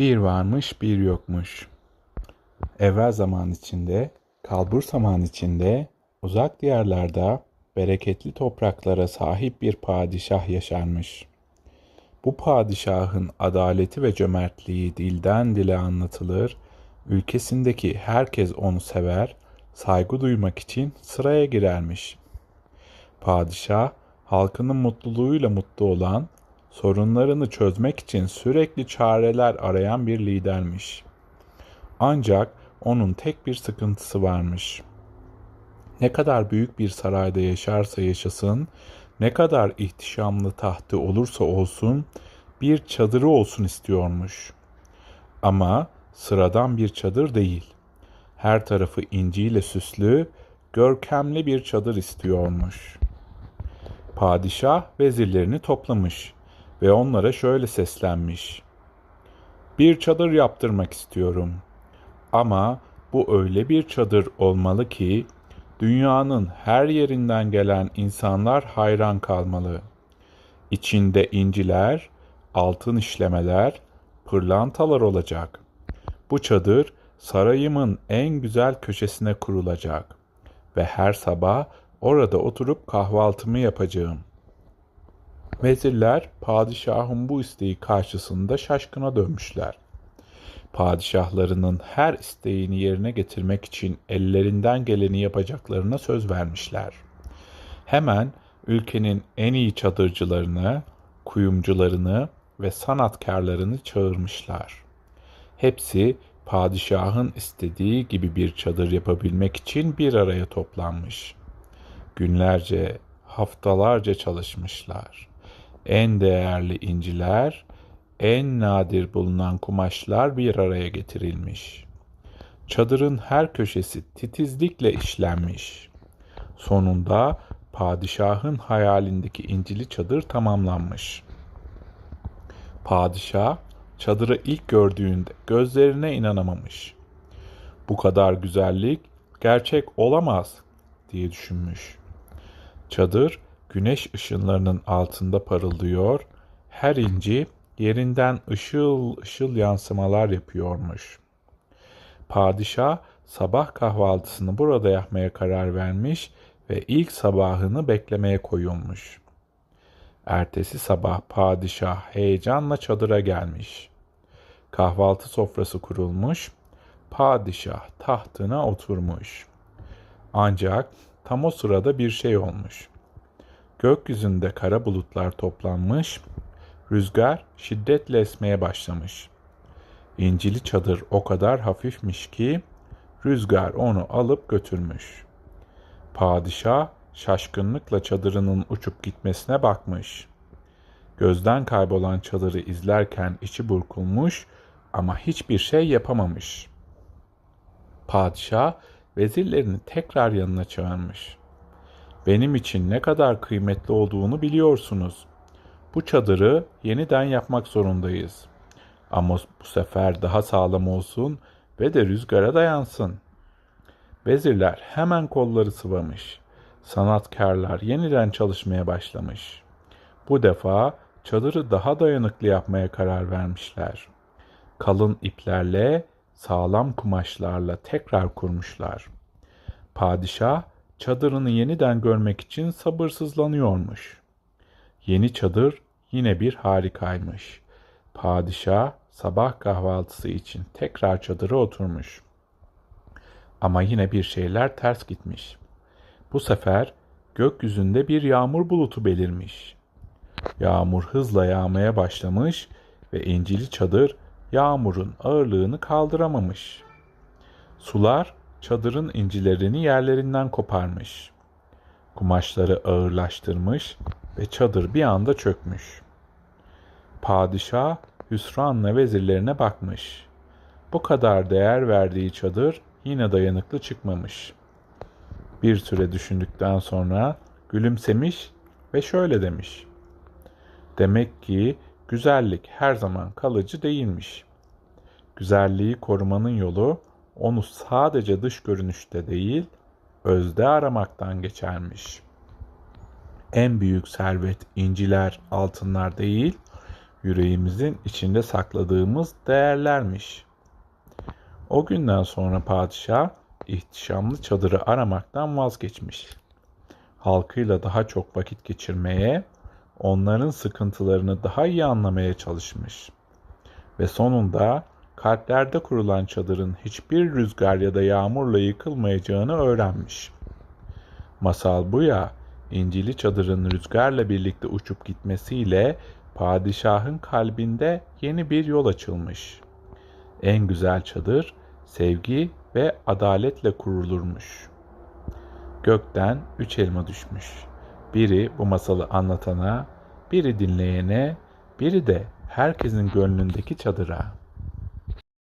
Bir varmış bir yokmuş. Evvel zaman içinde, kalbur zaman içinde, uzak diyarlarda bereketli topraklara sahip bir padişah yaşarmış. Bu padişahın adaleti ve cömertliği dilden dile anlatılır, ülkesindeki herkes onu sever, saygı duymak için sıraya girermiş. Padişah, halkının mutluluğuyla mutlu olan, sorunlarını çözmek için sürekli çareler arayan bir lidermiş. Ancak onun tek bir sıkıntısı varmış. Ne kadar büyük bir sarayda yaşarsa yaşasın, ne kadar ihtişamlı tahtı olursa olsun, bir çadırı olsun istiyormuş. Ama sıradan bir çadır değil. Her tarafı inciyle süslü, görkemli bir çadır istiyormuş. Padişah vezirlerini toplamış ve onlara şöyle seslenmiş. Bir çadır yaptırmak istiyorum. Ama bu öyle bir çadır olmalı ki dünyanın her yerinden gelen insanlar hayran kalmalı. İçinde inciler, altın işlemeler, pırlantalar olacak. Bu çadır sarayımın en güzel köşesine kurulacak ve her sabah orada oturup kahvaltımı yapacağım. Vezirler padişahın bu isteği karşısında şaşkına dönmüşler. Padişahlarının her isteğini yerine getirmek için ellerinden geleni yapacaklarına söz vermişler. Hemen ülkenin en iyi çadırcılarını, kuyumcularını ve sanatkarlarını çağırmışlar. Hepsi padişahın istediği gibi bir çadır yapabilmek için bir araya toplanmış. Günlerce, haftalarca çalışmışlar. En değerli inciler, en nadir bulunan kumaşlar bir araya getirilmiş. Çadırın her köşesi titizlikle işlenmiş. Sonunda padişahın hayalindeki incili çadır tamamlanmış. Padişah çadırı ilk gördüğünde gözlerine inanamamış. Bu kadar güzellik gerçek olamaz diye düşünmüş. Çadır güneş ışınlarının altında parıldıyor, her inci yerinden ışıl ışıl yansımalar yapıyormuş. Padişah sabah kahvaltısını burada yapmaya karar vermiş ve ilk sabahını beklemeye koyulmuş. Ertesi sabah padişah heyecanla çadıra gelmiş. Kahvaltı sofrası kurulmuş, padişah tahtına oturmuş. Ancak tam o sırada bir şey olmuş. Gökyüzünde kara bulutlar toplanmış, rüzgar şiddetle esmeye başlamış. İncili çadır o kadar hafifmiş ki rüzgar onu alıp götürmüş. Padişah şaşkınlıkla çadırının uçup gitmesine bakmış. Gözden kaybolan çadırı izlerken içi burkulmuş ama hiçbir şey yapamamış. Padişah vezirlerini tekrar yanına çağırmış. Benim için ne kadar kıymetli olduğunu biliyorsunuz. Bu çadırı yeniden yapmak zorundayız. Ama bu sefer daha sağlam olsun ve de rüzgara dayansın. Vezirler hemen kolları sıvamış. Sanatkarlar yeniden çalışmaya başlamış. Bu defa çadırı daha dayanıklı yapmaya karar vermişler. Kalın iplerle, sağlam kumaşlarla tekrar kurmuşlar. Padişah çadırını yeniden görmek için sabırsızlanıyormuş. Yeni çadır yine bir harikaymış. Padişah sabah kahvaltısı için tekrar çadıra oturmuş. Ama yine bir şeyler ters gitmiş. Bu sefer gökyüzünde bir yağmur bulutu belirmiş. Yağmur hızla yağmaya başlamış ve incili çadır yağmurun ağırlığını kaldıramamış. Sular çadırın incilerini yerlerinden koparmış. Kumaşları ağırlaştırmış ve çadır bir anda çökmüş. Padişah hüsranla vezirlerine bakmış. Bu kadar değer verdiği çadır yine dayanıklı çıkmamış. Bir süre düşündükten sonra gülümsemiş ve şöyle demiş. Demek ki güzellik her zaman kalıcı değilmiş. Güzelliği korumanın yolu onu sadece dış görünüşte değil, özde aramaktan geçermiş. En büyük servet inciler, altınlar değil, yüreğimizin içinde sakladığımız değerlermiş. O günden sonra padişah ihtişamlı çadırı aramaktan vazgeçmiş. Halkıyla daha çok vakit geçirmeye, onların sıkıntılarını daha iyi anlamaya çalışmış. Ve sonunda kalplerde kurulan çadırın hiçbir rüzgar ya da yağmurla yıkılmayacağını öğrenmiş. Masal bu ya, İncili çadırın rüzgarla birlikte uçup gitmesiyle padişahın kalbinde yeni bir yol açılmış. En güzel çadır sevgi ve adaletle kurulurmuş. Gökten üç elma düşmüş. Biri bu masalı anlatana, biri dinleyene, biri de herkesin gönlündeki çadıra.